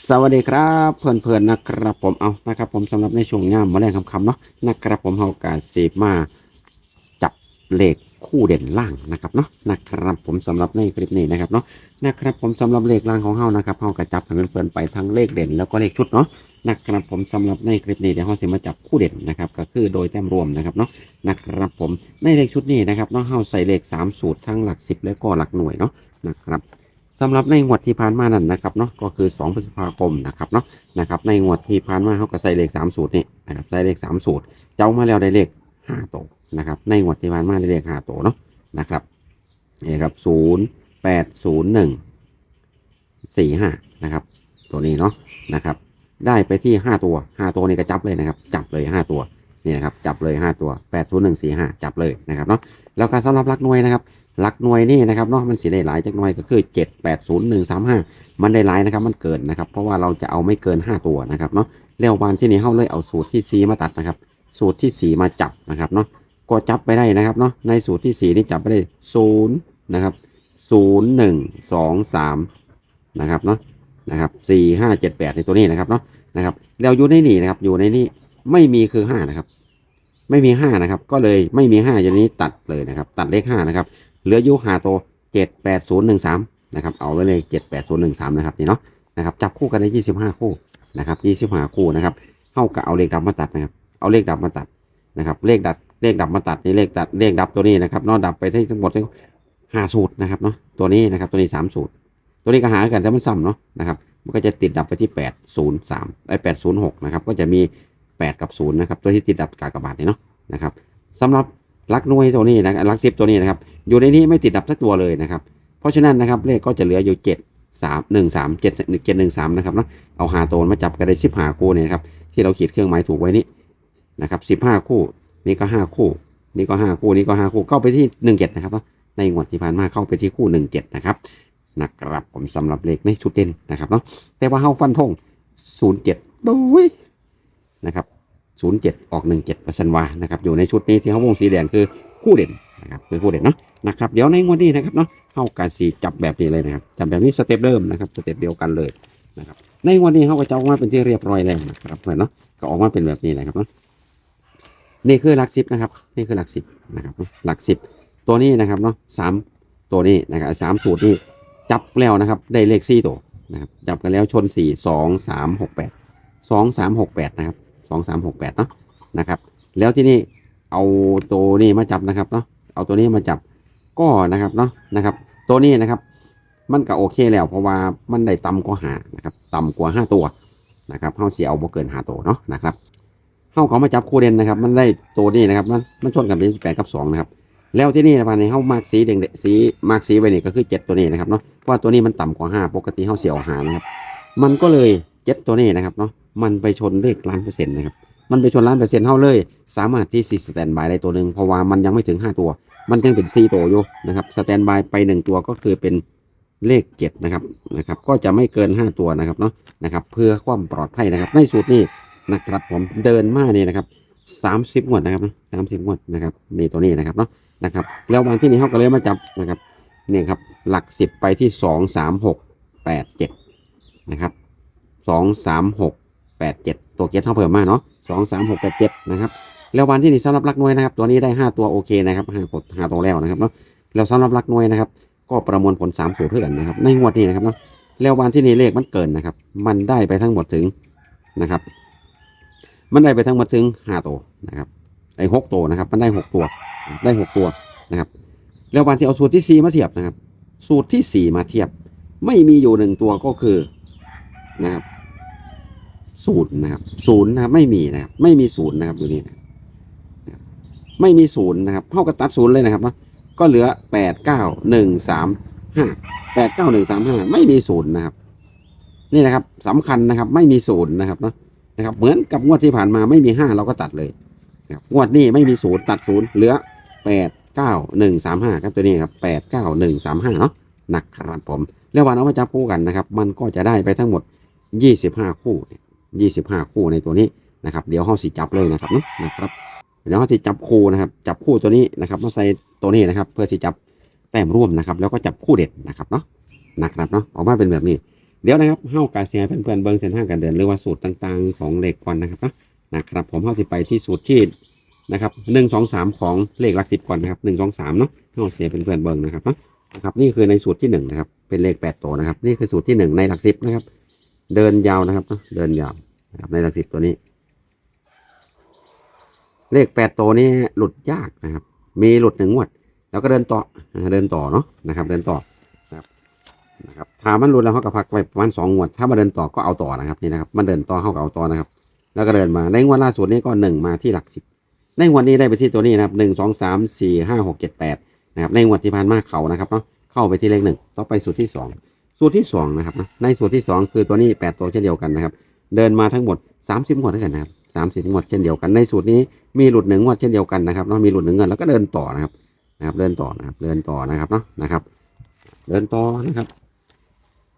สวัสดีครับเพื่อนๆนะครับผมเอานะครับ ผมสำหรับในช่วงย่ามมาแรงคำๆเนาะนะครับผมเฮากาเสพมาจับเลขคู่เด่นล่างนะครับเนาะนะครับผมสำหรับในคลิปนี้นะครับเนาะนะครับผมสำหรับเลขล่างของเฮานะครับเฮากระจับให้เพื่อนๆไปทั้งเลขเด่นแล้วก็เลขชุดเนาะนะครับผมสำหรับในคลิปนี้เดี๋ยวเฮาสิมาจับคู่เด่นนะครับก็คือโดยแต้มรวมนะครับเนาะนะครับผมในเลขชุดนี้นะครับเนาะเฮาใส่เลขสามสูตรทั้งหลักสิบและก็หลักหน่วยเนาะนะครับ สำหรับในงวดที่ผ่านมานั่นนะครับเนาะก็คือ 2 พฤษภาคมนะครับเนาะนะครับในงวดที่ผ่านมาเขาก็ใส่เลข3สูตรนี่นะครับใส่เลข3สูตร เจ้ามาแล้วได้เลข5ตัวนะครับในงวดที่ผ่านมาได้เลข5ตัวเนาะนะครับนี่ครับ0 8 0 1 4 5นะครับตัวนี้เนาะนะครับได้ไปที่ 5 ตัว 5 ตัวนี้ก็จับเลยนะครับจับเลย 5 ตัวนี่นะครับจับเลย 5 ตัว 8 0 1 4 5 จับเลยนะครับเนาะแล้วการสำหรับหลักหน่วยนะครับ หลักหน่วยนี่นะครับเนาะมันสีได้หลายจากหน่วยก็คือ 7 8 0 1 3 5 มันได้หลายนะครับมันเกินนะครับ เพราะว่าเราจะเอาไม่เกิน 5 ตัวนะครับเนาะแล้ววันที่นี่เข้าเลยเอาสูตรที่ 4 มาตัดนะครับ สูตรที่ 4 มาจับนะครับเนาะก็จับไปได้นะครับเนาะในสูตรที่ 4 นี่จับไปได้0นะครับ0 1 2 3นะครับเนาะนะครับ4 5 7 8ในตัวนี้นะครับเนาะนะครับแล้วอยู่ในนี่นะครับอยู่ในนี่ไม่มีคือ5นะครับไม่มี5นะครับก็เลยไม่มี5อย่างนี้ตัดเลยนะครับ ตัดเลข5นะครับ เหลืออยู่หาตัวเจ็ดแปดศูนย์หนึ่งสามนะครับเอาไว้เลยเจ็ดแปดศูนย์หนึ่งสามนะครับนี่เนาะนะครับจับคู่กันได้ยี่สิบห้าคู่นะครับยี่สิบห้าคู่นะครับเท่ากับเอาเลขดับมาตัดนะครับเอาเลขดับมาตัดนะครับเลขดับเลขดับมาตัดนี่เลขตัดเลขดับตัวนี้นะครับนอกดับไปทั้งหมดทั้งหาสูตรนะครับเนาะตัวนี้นะครับตัวนี้สามสูตร ตัวนี้ก็หากันแต่มันซ้ำเนาะนะครับมันก็จะติดดับไปที่แปดศูนย์สามไอแปดศูนย์หกนะครับก็จะมีแปดกับศูนย์นะครับตัวที่ติดดับกากบาทนี่เนาะนะครับสำหรับ ลักน่วยตัวนี้นะลักสิบตัวนี้นะครับ อยู่ในนี้ไม่ติดดับสักตัวเลยนะครับ เพราะฉะนั้นนะครับเลขก็จะเหลืออยู่ 7 3 1 3 7 7 1 3นะครับเนาะเอาหาตัวมาจับกันได้10หาคู่เนี่ยครับที่เราขีดเครื่องหมายถูกไว้นี่นะครับ15 คู่นี่ก็ 5 คู่ นี่ก็ 5 คู่นี่ก็5คู่เข้าไปที่ 17 นะครับเนาะในงวดที่ผ่านมาเข้าไปที่คู่ 17 นะครับนะครับผมสำหรับเลขในชุดเด่นนะครับเนาะแต่ว่าเฮาฟันธง07ดูยนะครับ 07 ออก 17ปร์เซ็นต์ว่านะครับอยู่ในชุดนี้ที่เขาวงสีแดงคือคู่เด่นนะครับคือคู่เด่นเนาะนะครับเดี๋ยวในงวดนี้นะครับเนาะเข้าการสีจับแบบนี้เลยนะครับจับแบบนี้สเต็ปเดิมนะครับสเต็ปเดียวกันเลยนะครับในงวดนี้เขาก็จะออกมาเป็นที่เรียบร้อยแล้วนะครับเพื่อนเนาะก็ออกมาเป็นแบบนี้นะครับเนาะนี่คือหลักสิบนะครับนี่คือหลักสิบนะครับหลักสิบตัวนี้นะครับเนาะสามตัวนี้นะครับสามสูตรนี้จับแล้วนะครับได้เลขสี่ตัวนะครับจับกันแล้วชนสี่สองสามหกแปดสองสามหกแปดนะครับ องสามหกแปดเนาะนะครับ แล้วที่นี่เอาตัวนี้มาจับนะครับเนาะเอาตัวนี้มาจับก็นะครับเนาะนะครับ ตัวนี้นะครับ มันก็โอเคแล้วเพราะว่ามันได้ต่ำกว่าหานะครับต่ำกว่าห้าตัวนะครับเฮาเสียเอาบ่เกินหาตัวเนาะนะครับเฮาก็มาจับคู่เด่นนะครับ มันได้ตัวนี้นะครับ มันมันชนกันเป็นแปดกับสองนะครับแล้วที่นี่นะครับในเฮามาร์กสีแดงสีมาร์กสีไว้นี่ก็คือเจ็ดตัวนี้นะครับเนาะเพราะว่าตัวนี้มันต่ำกว่าห้าปกติเฮาเสียเอาหานะครับ มันก็เลยเจ็ดตัวนี้นะครับเนาะ มันไปชนเลขล้านเปอร์เซ็นต์นะครับ มันไปชนล้านเปอร์เซ็นต์เท่าเลย สามารถที่สิสแตนบายได้ตัวหนึ่งเพราะว่ามันยังไม่ถึง5ตัว มันยังเป็น4ตัวอยู่นะครับสแตนบายไป1ตัวก็คือเป็นเลขเจ็ดนะครับนะครับ ก็จะไม่เกิน5ตัวนะครับเนาะนะครับเพื่อความปลอดภัยนะครับ ในสูตรนี้นะครับผมเดินมาเนี่ยนะครับ30งวดนะครับนะสามสิบงวดนะครับนี่ตัวนี้นะครับเนาะนะครับแล้ววันที่นี้เขาก็เลยมาจับนะครับเนี่ยครับหลักสิบไปที่สองสามหกแปดเจ็ดนะครับสองสามหก แปดเจ็ดตัวเจ็ดเท่าเพิ่มมาเนาะสองสามหกแปดเจ็ดนะครับแล้ววันที่นี่สำหรับลักน่วยนะครับตัวนี้ได้ห้าตัวโอเคนะครับห้ากดห้าตัวแล้วนะครับเนาะแล้วสำหรับลักน่วยนะครับ ก็ประมวลผลสามสูตรเพื่อนนะครับ ในงวดนี้นะครับเนาะแล้ววันที่นี่เลขมันเกินนะครับ มันได้ไปทั้งหมดถึงนะครับ มันได้ไปทั้งหมดถึงห้าตัวนะครับไอ้หกตัวนะครับ มันได้หกตัวได้หกตัวนะครับ แล้ววันที่เอาสูตรที่สี่มาเทียบนะครับ สูตรที่สี่มาเทียบ ไม่มีอยู่หนึ่งตัวก็คือนะครับ ศูนย์นะครับศูนย์นะครับไม่มีนะครับไม่มีศูนย์นะครับดูนี่นะไม่มีศูนย์นะครับเท่ากับตัดศูนย์เลยนะครับนะก็เหลือแปดเก้าหนึ่งสามห้าแปดเก้าหนึ่งสามห้าไม่มีศูนย์นะครับ นี่นะครับสำคัญนะครับ ไม่มีศูนย์นะครับเนาะนะครับ เหมือนกับงวดที่ผ่านมาไม่มีห้าเราก็ตัดเลยนะครับงวดนี้ไม่มีศูนย์ตัดศูนย์เหลือแปดเก้าหนึ่งสามห้าครับตัวนี้ครับแปดเก้าหนึ่งสามห้าเนาะนะครับผมแล้ววันเอามาจับคู่กันนะครับ มันก็จะได้ไปทั้งหมดยี่สิบห้าคู่ ยี่สิบห้าคู่ในตัวนี้นะครับเดี๋ยวห้องสีจับเลยนะครับเนาะนะครับเดี๋ยวห้องสีจับคู่นะครับจับคู่ตัวนี้นะครับมาใส่ตัวนี้นะครับ เพื่อสีจับแต้มร่วมนะครับ แล้วก็จับคู่เด็ดนะครับเนาะนะครับเนาะออกมาเป็นแบบนี้ เดี๋ยวนะครับเฮากาเซียเพื่อนๆเบิ่งเส้นทางการเดินหรือว่าสูตรต่างๆ ของเหลขก่อนนะครับนะนะครับผมเฮาสิไปที่สูตรที่นะครับหนึ่งสองสามของเลขหลักสิบก่อนนะครับหนึ่งสองสามเนาะเฮาเสียเพื่อนๆเบิ่งนะครับเนาะนะครับนี่คือในสูตรที่หนึ่งนะครับเป็นเลขแปดตัวนะครับ นี่คือสูตรที่หนึ่งในหลักสิบนะครับ เดินยาวนะครับ เดินยาวนะครับในหลักสิบตัวนี้ เลขแปดตัวนี้หลุดยากนะครับ มีหลุดหนึ่งงวด แล้วก็เดินต่อเดินต่อเนาะนะครับ เดินต่อนะครับนะครับถ้ามันหลุดแล้วเขาก็พักไปประมาณสองงวด ถ้ามาเดินต่อก็เอาต่อนะครับนี่นะครับ มันเดินต่อเขาก็เอาต่อนะครับ แล้วก็เดินมาในงวดล่าสุดนี้ก็หนึ่งมาที่หลักสิบในงวดนี้ได้ไปที่ตัวนี้นะครับหนึ่งสองสามสี่ห้าหกเจ็ดแปดนะครับในงวดที่ผ่านมาเขานะครับเนาะเข้าไปที่เลขหนึ่งต่อไปสูตรที่สอง สูตรที่สองนะครับในสูตรที่สองคือตัวนี้แปดตัวเช่นเดียวกันนะครับ เดินมาทั้งหมดสามสิบงวดด้วยกันนะครับสามสิบงวดเช่นเดียวกันในสูตรนี้มีหลุดหนึ่งงวดเช่นเดียวกันนะครับเนาะมีหลุดหนึ่งเงินแล้วก็เดินต่อนะครับนะครับ เดินต่อนะครับ เดินต่อนะครับเนาะนะครับ เดินต่อนะครับ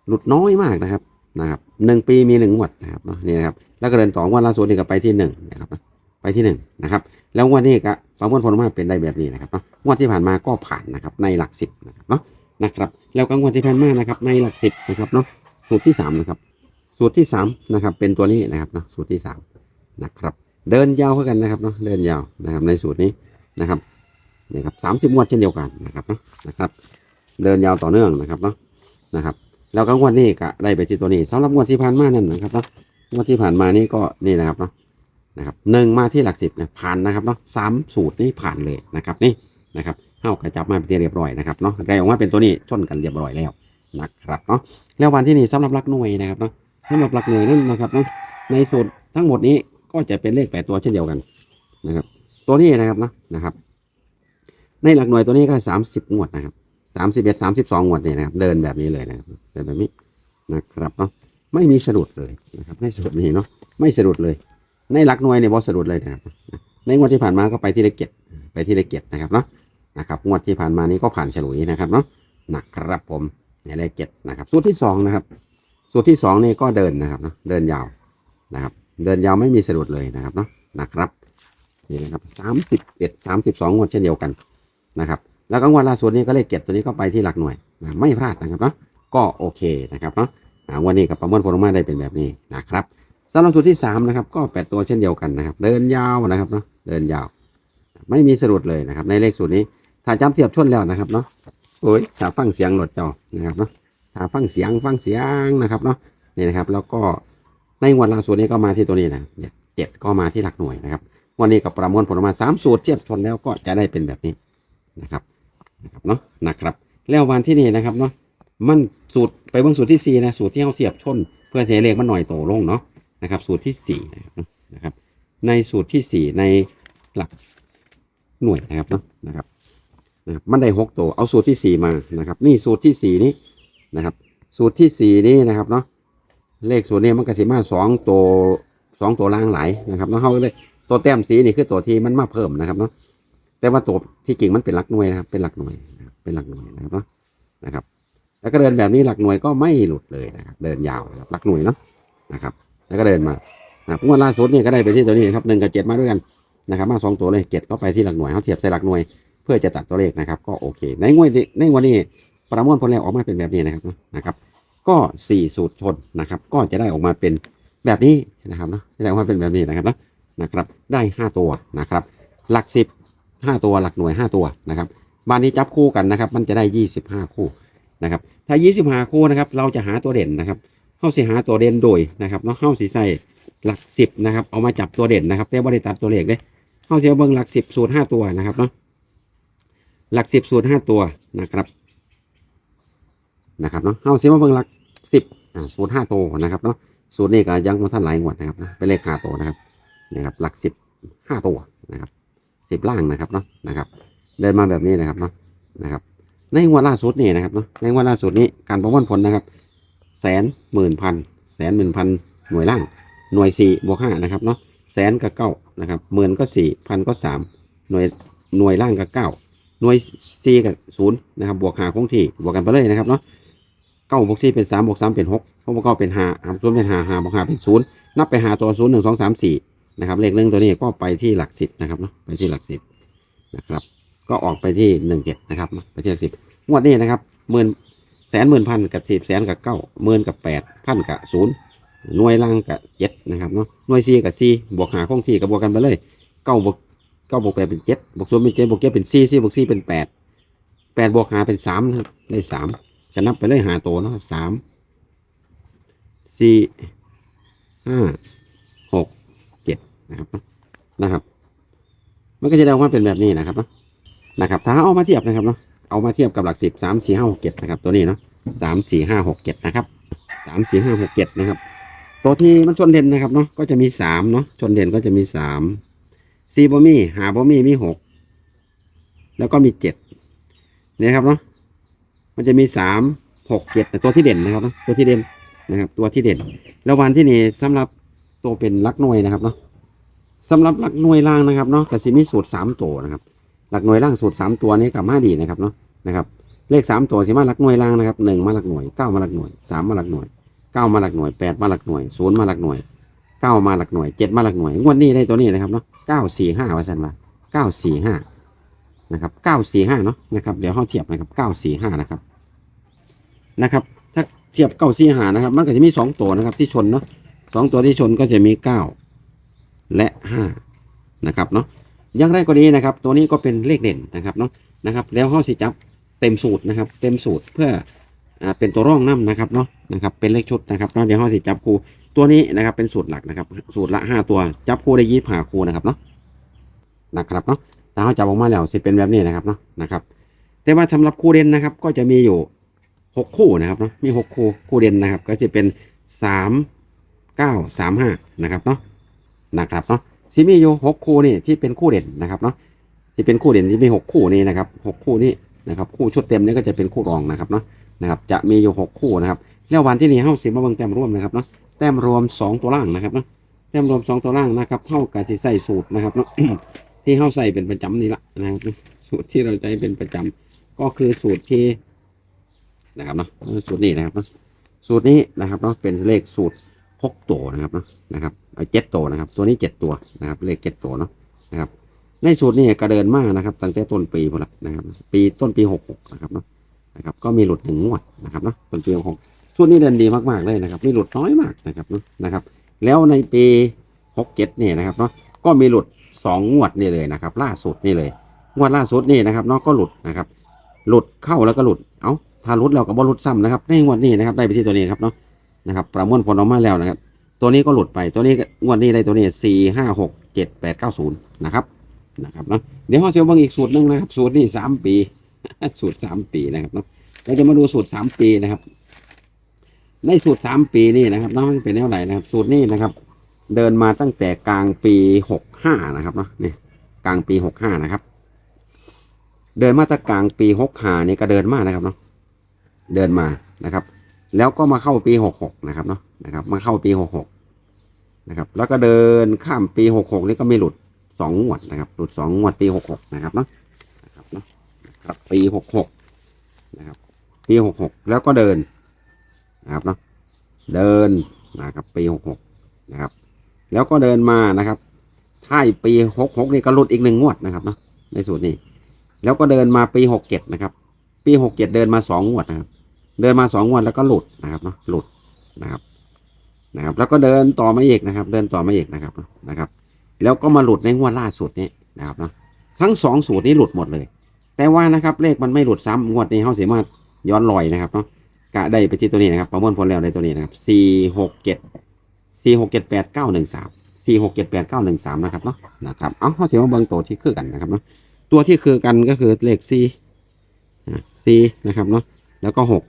หลุดน้อยมากนะครับนะครับหนึ่งปีมีหนึ่งงวดนะครับเนาะนี่นะครับแล้วก็เดินต่องวดล่าสุดนี่ก็ไปที่หนึ่งนะครับไปที่หนึ่งนะครับ แล้วงวดนี้ก็ประมวลผลออกมาเป็นได้แบบนี้นะครับเนาะงวดที่ผ่านมาก็ผ่านนะครับในหลักสิบนะครับเนาะ นะครับ แล้วก็งวดที่ผ่านมานะครับ ในหลักสิบนะครับเนาะสูตรที่สามนะครับ สูตรที่สามนะครับ เป็นตัวนี้นะครับเนาะสูตรที่สามนะครับ เดินยาวเท่ากันนะครับเนาะเดินยาวนะครับ ในสูตรนี้นะครับนี่ครับสามสิบงวดเช่นเดียวกันนะครับเนาะนะครับ เดินยาวต่อเนื่องนะครับเนาะนะครับแล้วก็งวดนี้ก็ได้ไปที่ตัวนี้สำหรับงวดที่ผ่านมานั่นนะครับเนาะงวดที่ผ่านมานี่ก็นี่นะครับเนาะนะครับหนึ่งมาที่หลักสิบเนี่ยผ่านนะครับเนาะสามสูตรนี่ผ่านเลยนะครับนี่นะครับ เข้ากระจับมาเป็นเรียบร้อยนะครับเนาะได้ออกมาเป็นตัวนี้ชนกันเรียบร้อยแล้วนะครับเนาะแล้ววันที่นี่สำหรับหลักหน่วยนะครับเนาะสำหรับหลักหน่วยนั่นนะครับเนาะในสูตรทั้งหมดนี้ก็จะเป็นเลขแปดตัวเช่นเดียวกันนะครับ ตัวนี้นะครับเนาะนะครับ ในหลักหน่วยตัวนี้ก็สามสิบงวดนะครับสามสิบเอ็ดสามสิบสองงวดเนี่ยนะครับ เดินแบบนี้เลยนะครับเดินแบบนี้นะครับเนาะไม่มีสะดุดเลยนะครับในสูตรนี้เนาะไม่สะดุดเลย ในหลักหน่วยเนี่ยบอสะดุดเลยนะครับในงวดที่ผ่านมาก็ไปที่เลขเจ็ดไปที่เลขเจ็ดนะครับเนาะ นะครับงวดที่ผ่านมานี้ก็ผ่านฉลุยนะครับเนาะหนะครับผมเนี่ยเลขเจ็ดนะครับ สูตรที่สองนะครับ สูตรที่สองนี่ก็เดินนะครับเนาะเดินยาวนะครับ เดินยาวไม่มีสะดุดเลยนะครับเนาะหนะครับนี่นะครับสามสิบเอ็ดสามสิบสองงวดเช่นเดียวกันนะครับ แล้วก็งวดล่าสุดนี้ก็เลขเก็บตัวนี้ก็ไปที่หลักหน่วยนะไม่พลาดนะครับเนาะก็โอเคนะครับเนาะวันนี้กับประมวลผลออกมาได้เป็นแบบนี้นะครับสำหรับสูตรที่สามนะครับก็แปดตัวเช่นเดียวกันนะครับ เดินยาวนะครับเนาะเดินยาว ไม่มีสะดุดเลยนะครับ ในเลขสูตรนี้ ถ้าจำเทียบชนแล้วนะครับเนาะโอ้ยถ้าฟังเสียงรถเจ้านะครับเนาะถ้าฟังเสียงฟังเสียงนะครับเนาะนี่นะครับ แล้วก็ในงวดล่าสุดนี้ก็มาที่ตัวนี้นะเจ็ดก็มาที่หลักหน่วยนะครับวันนี้กับประมวลผลออกมาสามสูตรเทียบชนแล้วก็จะได้เป็นแบบนี้นะครับนะครับเนาะนะครับ แล้ววันที่นี่นะครับเนาะมันสูตรไปเบื้องสูตรที่สี่นะสูตรที่เขาเทียบชน เพื่อเสียเลขมันหน่อยโตลงเนาะนะครับ สูตรที่สี่นะครับ ในสูตรที่สี่ในหลักหน่วยนะครับเนาะนะครับ นะครับมันได้หกตัวเอาสูตรที่สี่มานะครับ นี่สูตรที่สี่นี้นะครับ สูตรที่สี่นี้นะครับเนาะเลขสูตรนี้มันกสิมาสองตัวสองตัวล่างหลายนะครับเนาะเขาเลยตัวแต้มสีนี่คือตัวที่มันมาเพิ่มนะครับเนาะแต่ว่าตัวที่กิ่งมันเป็นหลักหน่วยนะครับ เป็นหลักหน่วยเป็นหลักหน่วยนะครับเนาะนะครับ แล้วก็เดินแบบนี้หลักหน่วยก็ไม่หลุดเลยนะครับเดินยาวนะครับหลักหน่วยเนาะนะครับ แล้วก็เดินมานะครับงวดล่าสุดนี่ก็ได้ไปที่ตัวนี้นะครับหนึ่งกับเจ็ดมาด้วยกันนะครับ มาสองตัวเลยเจ็ดก็ไปที่หลักหน่วยเขาเทียบใส่หลักหน่วย เพื่อจะตัดตัวเลขนะครับ ก็โอเค ในงวดนี้ในงวันนี้ประมวลผลแล้วออกมาเป็นแบบนี้นะครับนะครับก็สี่สูตรชนนะครับ ก็จะได้ออกมาเป็นแบบนี้นะครับเนาะจะได้ออกมาเป็นแบบนี้นะครับเนาะนะครับ ได้ 5 ตัวนะครับ หลัก 10 5 ตัวหลักหน่วย 5 ตัวนะครับบานนี้จับคู่กันนะครับ มันจะได้ 25 คู่นะครับ ถ้า 25 คู่นะครับ เราจะหาตัวเด่นนะครับเข้าสิหาตัวเด่นโดยนะครับเนาะเข้าสิใส่หลัก 10นะครับเอามาจับตัวเด่นนะครับแต่บริตัดตัวเลขเลยเข้าเสียเบิ้งหลัก 10 สูตร 5 ตัวนะครับเนาะ หลัก10สูตร5ตัวนะครับนะครับเนาะเข้าเสียมาเบิ้งหลัก10อ่าสูตร5ตัวนะครับเนาะสูตรนี้ก็ยังมาท่านหลายงวดนะครับนะเป็นเลข5ตัวนะครับนะครับหลักสิบห้าตัวนะครับสิบล่างนะครับเนาะนะครับ เดินมาแบบนี้นะครับเนาะนะครับ ในงวดล่าสุดนี่นะครับเนาะในงวดล่าสุดนี้การประมวลผลนะครับแสนหมื่นพันแสนหมื่นพันหน่วยล่าง หน่วยสี่บวกห้านะครับเนาะแสนกับเก้านะครับหมื่นก็สี่พันก็สามหน่วยหน่วยล่างกับเก้า หน่วยสี่กับศูนย์นะครับบวกหาคงที่บวกกันไปเลยนะครับเนาะเก้าบวกสี่เป็นสามบวกสามเป็นหกหกบวกเก้าเป็นห้าหารศูนย์เป็นห้าห้าบวกห้าเป็นศูนย์นับไปหาตัวศูนย์หนึ่งสองสามสี่นะครับเลขหนึ่องตัวนี้ก็ไปที่หลักสิบนะครับเนาะไปที่หลักสิบนะครับ ก็ออกไปที่หนึ่งเจ็ดนะครับไปที่หลักสิบงวดนี้นะครับหมื่นแสนหมื่นพันกับสิบแสนกับเก้าหมื่นกับแปดพันกับศูนย์หน่วยล่างกับเจ็ดนะครับเนาะหน่วยสี่กับสี่บวกหาคงที่กับบวกกันไปเลยเก้าบวก ก้าบวกแปดเป็นเจ็ดบวกศูนย์เป็นเจ็ดบวกเจ็ดเป็นสี่สี่บวกสี่เป็นแปดแปดบวกหาเป็นสามนะครับได้สามก็นับไปเลยหาตัวเนาะสามสี่ห้าหกเจ็ดนะครับนะครับ มันก็จะได้ออกมาเป็นแบบนี้นะครับเนาะนะครับ ถ้าเอามาเทียบนะครับเนาะเอามาเทียบกับหลักสิบสามสี่ห้าหกเจ็ดนะครับ ตัวนี้เนาะสามสี่ห้าหกเจ็ดนะครับสามสี่ห้าหกเจ็ดนะครับ ตัวที่มันชนเด่นนะครับเนาะก็จะมีสามเนาะชนเด่นก็จะมีสาม สี่บ่มีหาบ่มีมีหกแล้วก็มีเจ็ดเนี่ยครับเนาะมันจะมีสามหกเจ็ดแต่ตัวที่เด่นนะครับเนาะตัวที่เด่นนะครับ ตัวที่เด่น แล้ววันที่นี่สำหรับตัวเป็นลักหน่วยนะครับเนาะสำหรับหลักหน่วยล่างนะครับเนาะกสิมีสูตรสามตัวนะครับ หลักหน่วยล่างสูตรสามตัวนี้กับมาดีนะครับเนาะนะครับเลขสามตัวสิมาหลักหน่วยล่างนะครับหนึ่งมาหลักหน่วยเก้ามาหลักหน่วยสามมาหลักหน่วยเก้ามาหลักหน่วยแปดมาหลักหน่วยศูนย์มาหลักหน่วย เก้ามาหลักหน่วยเจ็ดมาหลักหน่วยงวดนี้ได้ตัวนี้นะครับเนาะเก้าสี่ห้าว่าสันว่าเก้าสี่ห้านะครับเก้าสี่ห้าเนาะนะครับเดี๋ยวห้องเทียบนะครับเก้าสี่ห้านะครับนะครับ ถ้าเทียบเก้าสี่ห้านะครับ มันก็จะมีสองตัวนะครับ ที่ชนเนาะสองตัวที่ชนก็จะมีเก้าและห้านะครับเนาะย่างไรก็ดีนะครับ ตัวนี้ก็เป็นเลขเด่นนะครับเนาะนะครับ แล้วห้อสิจับเต็มสูตรนะครับ เต็มสูตรเพื่ออเป็นตัวร่องน้ำนะครับเนาะนะครับ เป็นเลขชุดนะครับเนาะเดี๋ยวห้อสิจับครู ตัวนี้นะครับเป็นสูตรหลักนะครับ สูตรละห้าตัว จับคู่ได้ยี่สิบห้าคู่นะครับเนาะนะครับเนาะถ้าเขาจับออกมาแล้วสิเป็นแบบนี้นะครับเนาะนะครับ แต่ว่าสำหรับคู่เด่นนะครับ ก็จะมีอยู่หกคู่นะครับเนาะมีหกคู่คู่เด่นนะครับ ก็จะเป็นสามเก้าสามห้านะครับเนาะนะครับเนาะที่มีอยู่หกคู่นี่ที่เป็นคู่เด่นนะครับเนาะที่เป็นคู่เด่นที่มีหกคู่นี่นะครับหกคู่นี่นะครับ คู่ชุดเต็มนี่ก็จะเป็นคู่รองนะครับเนาะนะครับ จะมีอยู่หกคู่นะครับแล้ววันที่นี่เฮ้าสิมาเบิ่งแต้มรวมนะครับเนาะ แต้มรวมสองตัวล่างนะครับเนาะแต้มรวมสองตัวล่างนะครับเท่ากับที่ใส่สูตรนะครับเนาะ ที่เฮ้าใส่เป็นประจำนี่ละนะครับสูตรที่เราใช้เป็นประจำก็คือสูตรที่นะครับเนาะสูตรนี้นะครับเนาะสูตรนี้นะครับเนาะเป็นเลขสูตรหกตัวนะครับเนาะนะครับเอาเจ็ดตัวนะครับ ตัวนี้เจ็ดตัวนะครับ เลขเจ็ดตัวเนาะนะครับ ในสูตรนี้ก็เดินมากนะครับตั้งแต่ต้นปีพอละนะครับ ปีต้นปีหกหกนะครับเนาะนะครับ ก็มีหลุดหนึ่งงวดนะครับเนาะต้นปีหกสู ตรนี้เดินดีมากๆเลยนะครับ มีหลุดน้อยมากนะครับเนาะนะครับ แล้วในปีหกเจ็ดเนี่ยนะครับเนาะก็มีหลุดสองงวดนี่เลยนะครับ ล่าสุดนี่เลยงวดล่าสุดนี่นะครับเนาะก็หลุดนะครับ หลุดเข้าแล้วก็หลุดเอ้าถ้าหลุดแล้วก็บ่หลุดซ้ำนะครับในงวดนี้นะครับได้ไปที่ตัวนี้ครับเนาะนะครับประมวลผลออกมาแล้วนะครับ ตัวนี้ก็หลุดไปตัวนี้งวดนี้ได้ตัวนี้สี่ห้าหกเจ็ดแปดเก้าศูนย์นะครับนะครับเนาะเดี๋ยวเราเสียวบางอีกสูตรหนึงนะครับ สูตรนี้สามปี สูตรสามปีนะครับเนาะเราจะมาดูสูตรสามปีนะครับ ในสูตรสามปีนี่นะครับนาะมันเป็นเท่าไหร่นะครับ สูตรนี้นะครับ เดินมาตั้งแต่กลางปีหกห้านะครับเนาะนี่กลางปีหกห้านะครับ เดินมาตั้งกลางปีหกห้านี่ก็เดินมานะครับเนาะเดินมานะครับ แล้วก็มาเข้าปีหกหกนะครับเนาะนะครับ มาเข้าปีหกหกนะครับ แล้วก็เดินข้ามปีหกหกนี่ก็ไม่หลุดสองงวดนะครับ หลุดสองงวดปีหกหกนะครับเนาะนะครับเนาะครับปีหกหกนะครับ ปีหกหกแล้วก็เดิน นะครับเนาะเดินนะครับปีหกหกนะครับ แล้วก็เดินมานะครับท้ายปีหกหกนี่ก็หลุดอีกหนึ่งงวดนะครับเนาะในสูตรนี้ แล้วก็เดินมาปีหกเจ็ดนะครับ ปีหกเจ็ดเดินมาสองงวดนะครับ เดินมาสองงวันแล้วก็หลุดนะครับเนาะหลุดนะครับนะครับ แล้วก็เดินต่อมาอีกนะครับ เดินต่อมาอีกนะครับนะครับ แล้วก็มาหลุดในงวดล่าสุดนี้นะครับเนาะทั้งสองสูตรนี้หลุดหมดเลย แต่ว่านะครับเลขมันไม่หลุดซ้ำงวดนี้เขาสามารถย้อนลอยนะครับเนาะ กะได้ไปที่ตัวนี้นะครับ ประมวลผลแล้วในตัวนี้นะครับสี่หกเจ็ดสี่หกเจ็ดแปดเก้าหนึ่งสามสี่หกเจ็ดแปดเก้าหนึ่งสามนะครับเนาะนะครับเอาเขาเสียงมาเบิ่งตัวที่คือกันนะครับเนาะตัวที่คือกันก็คือเลขสี่สี่นะครับเนาะแล้วก็หก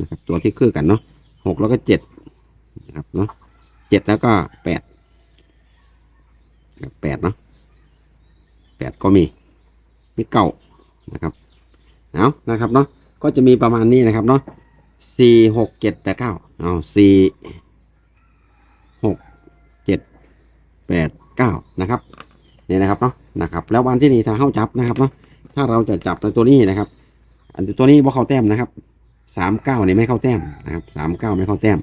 นะครับตัวที่คือกันเนาะหกแล้วก็เจ็ดนะครับเนาะเจ็ดแล้วก็แปดแปดเนาะแปดก็มีมีเก้านะครับเอานะครับเนาะก็จะมีประมาณนี้นะครับเนาะ สี่หกเจ็ดแปดเก้าเอาสี่หกเจ็ดแปดเก้านะครับนี่นะครับเนาะนะครับ แล้ววันที่นี่ถ้าเข้าจับนะครับเนาะถ้าเราจะจับในตัวนี้นะครับ อันตัวนี้บ่เข้าแต้มนะครับสามเก้านี่ไม่เข้าแต้มนะครับสามเก้าไม่เข้าแต้ม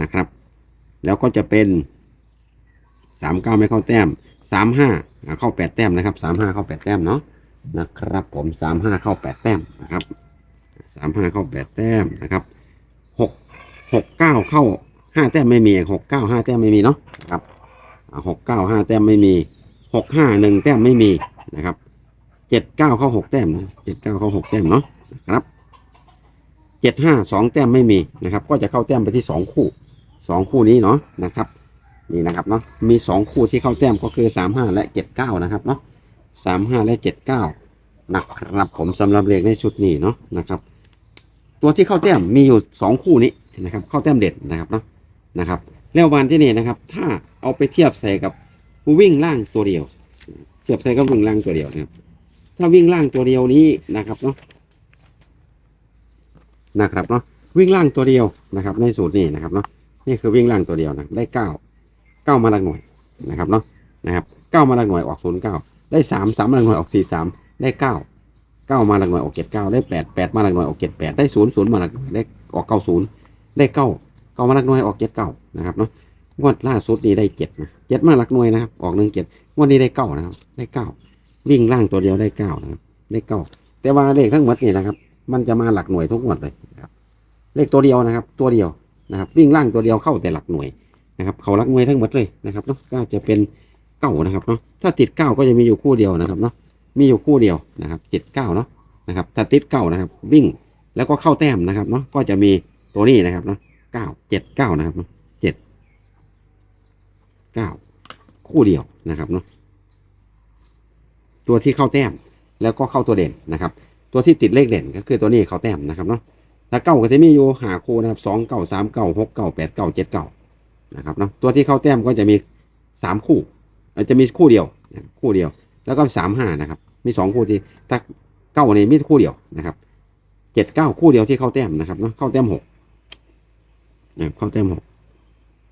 นะครับ แล้วก็จะเป็นสามเก้าไม่เข้าแต้มสามห้าเข้าแปดแต้มนะครับสามห้าเข้าแปดแต้มเนาะนะครับผมสามห้าเข้าแปดแต้มนะครับามห้าเข้าแปดแต้มนะครับหกหกเก้าเข้าห้าแต้มไม่มีหกเก้าห้าแต้มไม่มีเนาะนะครับหกเก้าห้าแต้มไม่มีหกห้าหนึ่งแต้มไม่มีนะครับเจ็ดเก้าเข้าหกแต้มนะเจ็ดเก้าเข้าหกแต้มเนาะนะครับเจ็ดห้าสองแต้มไม่มีนะครับ ก็จะเข้าแต้มไปที่สองคู่สองคู่นี้เนาะนะครับ นี่นะครับเนาะมีสองคู่ที่เข้าแต้มก็คือสามห้าและเจ็ดเก้านะครับเนาะสามห้าและเจ็ดเก้านะครับผมสำหรับเลขในชุดนี้เนาะนะครับ ตัวที่เข้าแต้มมีอยู่สองคู่นี้นะครับ เข้าแต้มเด็ดนะครับเนาะนะครับ แล้ววันที่นี่นะครับ ถ้าเอาไปเทียบใส่กับวิ่งล่างตัวเดียว เทียบใส่กับวิ่งล่างตัวเดียวนะครับ ถ้าวิ่งล่างตัวเดียวนี้นะครับเนาะนะครับเนาะวิ่งล่างตัวเดียวนะครับ ในสูตรนี้นะครับเนาะนี่คือวิ่งล่างตัวเดียวนะได้เก้าเก้ามาลักหน่วยนะครับเนาะนะครับเก้ามาลักหน่วยออกศูนย์เก้าได้สามสามมาลักหน่วยออกสี่สามได้เก้า เก้ามาหลักหน่วยออกเจ็ดเก้าได้แปดแปดมาหลักหน่วยออกเจ็ดแปดได้ศูนย์ศูนย์มาหลักหน่วยได้ออกเก้าศูนย์ได้เก้าเก้ามาหลักหน่วยออกเจ็ดเก้านะครับเนาะงวดล่าสุดนี้ได้เจ็ดนะเจ็ดมาหลักหน่วยนะครับออกหนึ่งเจ็ดงวดนี้ได้เก้านะครับได้เก้าวิ่งล่างตัวเดียวได้เก้านะครับได้เก้าแต่ว่าเลขทั้งหมดนี่นะครับ มันจะมาหลักหน่วยทุกงวดเลยนะครับเลขตัวเดียวนะครับ ตัวเดียวนะครับ วิ่งล่างตัวเดียวเข้าแต่หลักหน่วยนะครับ เขารักมวยทั้งหมดเลยนะครับเนาะก็จะเป็นเก้านะครับเนาะถ้าติดเก้าก็จะมีอยู่คู่เดียวนะครับเนาะ มีอยู่คู่เดียวนะครับเจ็ดเก้าเนาะนะครับถ้าติดเก้านะครับ วิ่งแล้วก็เข้าแต้มนะครับเนาะก็จะมีตัวนี้นะครับเนาะเก้าเจ็ดเก้านะครับเนาะเจ็ดเก้าคู่เดียวนะครับเนาะตัวที่เข้าแต้มแล้วก็เข้าตัวเด่นนะครับ ตัวที่ติดเลขเด่นก็คือตัวนี้เข้าแต้มนะครับเนาะถ้าเก้าก็จะมีอยู่หาคู่นะครับสองเก้าสามเก้าหกเก้าแปดเก้าเจ็ดเก้านะครับเนาะตัวที่เข้าแต้มก็จะมีสามคู่อาจจะมีคู่เดียวคู่เดียว แล้วก็สามห้านะครับ มีสองคู่ที่ถ้าเก้าเนี่ยมีคู่เดียวนะครับเจ็ดเก้าคู่เดียวที่เข้าแต้มนะครับเนาะเข้าแต้มหกนะครับเข้าแต้มหก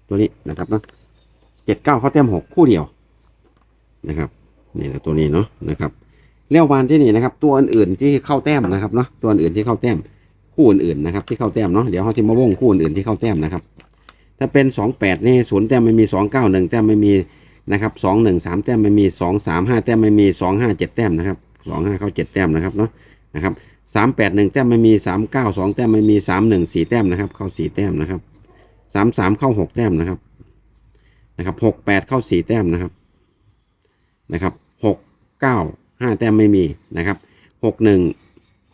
ตัวนี้นะครับเนาะเจ็ดเก้าเข้าแต้มหกคู่เดียวนะครับนี่นะตัวนี้เนาะนะครับเลี้ยววานที่นี่นะครับ ตัวอื่นๆที่เข้าแต้มนะครับเนาะตัวอื่นที่เข้าแต้มคู่อื่นๆนะครับ ที่เข้าแต้มเนาะเดี๋ยวเขาที่มาวงคู่อื่นๆที่เข้าแต้มนะครับ ถ้าเป็นสองแปดนี่ศูนย์แต้มไม่มีสองเก้าหนึ่งแต้มไม่มี นะครับสองหนึ่งสามแต้มไม่มีสองสามห้าแต้มไม่มีสองห้าเจ็ดแต้มนะครับสองห้าเข้าเจ็ดแต้มนะครับเนาะนะครับสามแปดหนึ่งแต้มไม่มีสามเก้าสองแต้มไม่มีสามหนึ่งสี่แต้มนะครับ เข้าสี่แต้มนะครับสามสามเข้าหกแต้มนะครับนะครับหกแปดเข้าสี่แต้มนะครับนะครับหกเก้าห้าแต้มไม่มีนะครับหกหนึ่ง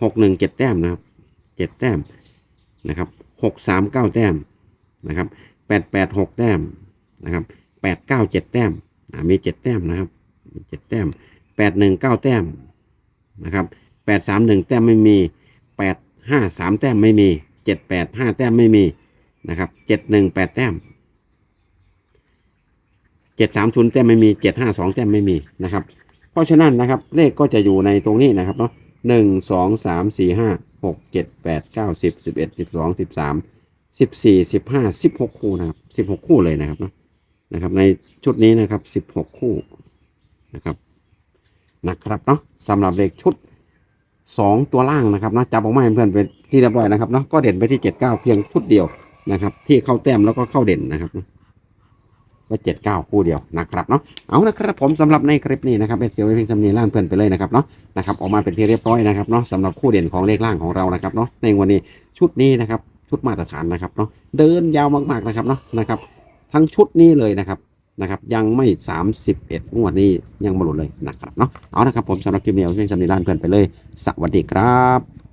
หกหนึ่งเจ็ดแต้มนะครับเจ็ดแต้มนะครับหกสามเก้าแต้มนะครับแปดแปดหกแต้มนะครับแปดเก้าเจ็ดแต้ม มีเจ็ดแต้มนะครับเจ็ดแต้มแปดหนึ่งเก้าแต้มนะครับแปดสามหนึ่งแต้มไม่มีแปดห้าสามแต้มไม่มีเจ็ดแปดห้าแต้มไม่มีนะครับเจ็ดหนึ่งแปดแต้มเจ็ดสามศูนย์แต้มไม่มีเจ็ดห้าสองแต้มไม่มีนะครับ เพราะฉะนั้นนะครับเลขก็จะอยู่ในตรงนี้นะครับเนาะหนึ่งสองสามสี่ห้าหกเจ็ดแปดเก้าสิบสิบเอ็ดสิบสองสิบสามสิบสี่สิบห้าสิบหกคู่นะครับสิบหกคู่เลยนะครับเนาะ นะครับ ในชุดนี้นะครับสิบหกคู่นะครับนะครับเนาะสำหรับเลขชุดสองตัวล่างนะครับนะจับออกมาให้เพื่อนเป็นที่เรียบร้อยนะครับเนาะก็เด่นไปที่เจ็ดเก้าเพียงชุดเดียวนะครับ ที่เข้าแต้มแล้วก็เข้าเด่นนะครับก็เจ็ดเก้าคู่เดียวนะครับเนาะเอานะครับผมสำหรับในคลิปนี้นะครับเป็นเสียวไว้เพียงสำเนียงล่างเพื่อนไปเลยนะครับเนาะนะครับออกมาเป็นที่เรียบร้อยนะครับเนาะสำหรับคู่เด่นของเลขล่างของเรานะครับเนาะในวันนี้ชุดนี้นะครับชุดมาตรฐานนะครับเนาะเดินยาวมากๆนะครับเนาะนะครับ ทั้งชุดนี้เลยนะครับนะครับ ยังไม่ 31งวดนี้ยังไม่หลุดเลยนะครับเนาะเอานะครับผมสำหรับคลิปนี้เอาเพียงสำนีร้านเพื่อนไปเลย สวัสดีครับ